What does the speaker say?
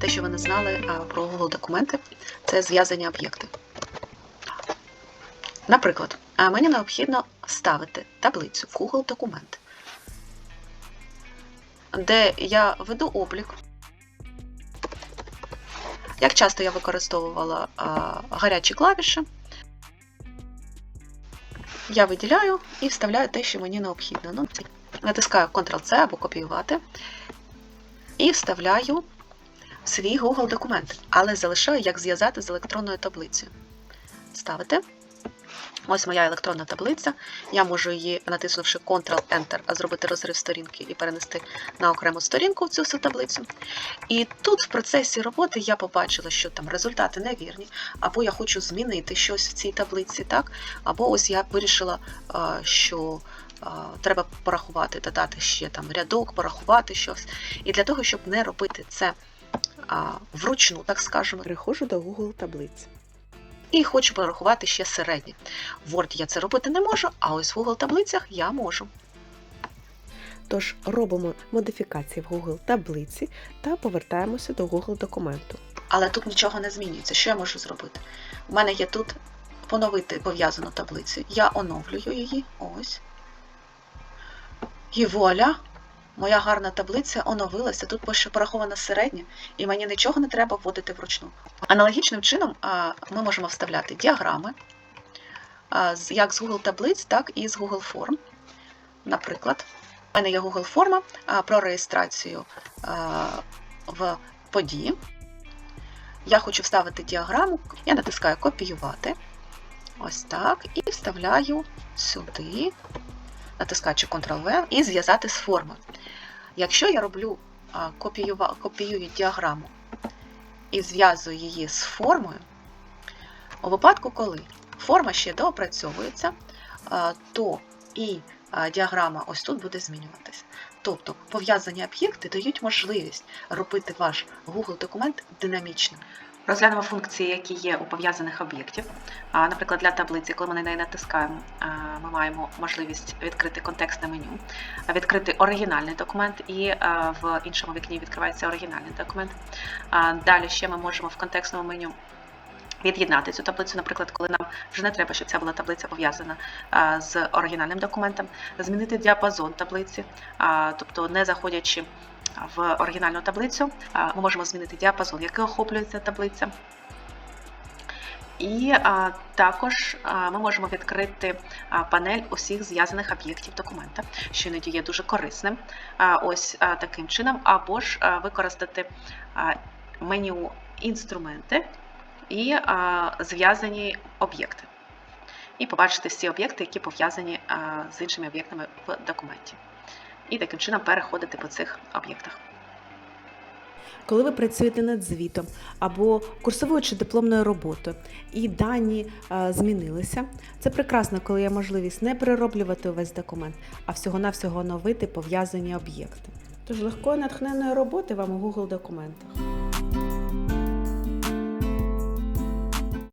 те, що ви не знали про Google документи, це зв'язані об'єкти. Наприклад, мені необхідно вставити таблицю в Google документ, де я веду облік. Як часто я використовувала гарячі клавіші, я виділяю і вставляю те, що мені необхідно. Ну, натискаю Ctrl-C або копіювати і вставляю свій Google документ, але залишаю, як зв'язати з електронною таблицею. Ставити. Ось моя електронна таблиця. Я можу її, натиснувши Ctrl-Enter, зробити розрив сторінки і перенести на окрему сторінку в цю всю таблицю. І тут в процесі роботи я побачила, що там результати невірні, або я хочу змінити щось в цій таблиці, так? або ось я вирішила, що треба порахувати, додати ще там рядок, порахувати щось. І для того, щоб не робити це а, вручну, так скажемо, Переходжу до Google таблиць. і хочу порахувати ще середнє. В Word я це робити не можу, а ось в Google таблицях я можу. Тож робимо модифікації в Google таблиці та повертаємося до Google документу. Але тут нічого не змінюється. Що я можу зробити? У мене є тут поновити пов'язану таблицю. Я оновлюю її. Ось. І вуаля! Моя гарна таблиця оновилася. Тут порахована середня, і мені нічого не треба вводити вручну. Аналогічним чином ми можемо вставляти діаграми, як з Google таблиць, так і з Google форм. Наприклад, у мене є Google форма про реєстрацію в події. Я хочу вставити діаграму, я натискаю копіювати. Ось так. І вставляю сюди, натискаючи Ctrl-V, і зв'язати з формою. Якщо я роблю копіюва- копіюю діаграму і зв'язую її з формою, у випадку, коли форма ще доопрацьовується, то і діаграма ось тут буде змінюватися. Тобто пов'язані об'єкти дають можливість робити ваш Google документ динамічним. Розглянемо функції, які є у пов'язаних об'єктів. Наприклад, для таблиці, коли ми на неї натискаємо, ми маємо можливість відкрити контекстне меню, відкрити оригінальний документ, і в іншому вікні відкривається оригінальний документ. Далі ще ми можемо в контекстному меню від'єднати цю таблицю, наприклад, коли нам вже не треба, щоб ця була таблиця пов'язана з оригінальним документом, змінити діапазон таблиці, тобто не заходячи в оригінальну таблицю, ми можемо змінити діапазон, який охоплюється таблиця. І а, також а, ми можемо відкрити а, панель усіх зв'язаних об'єктів документа, що іноді є дуже корисним. А, ось а, таким чином, або ж а, використати а, меню інструменти і зв'язані об'єкти. І побачити всі об'єкти, які пов'язані з іншими об'єктами в документі. І таким чином переходити по цих об'єктах. Коли ви працюєте над звітом або курсовою чи дипломною роботою, і дані е, змінилися, це прекрасно, коли є можливість не перероблювати увесь документ, а всього-навсього оновити пов'язані об'єкти. Тож легкої натхненної роботи вам у Google документах.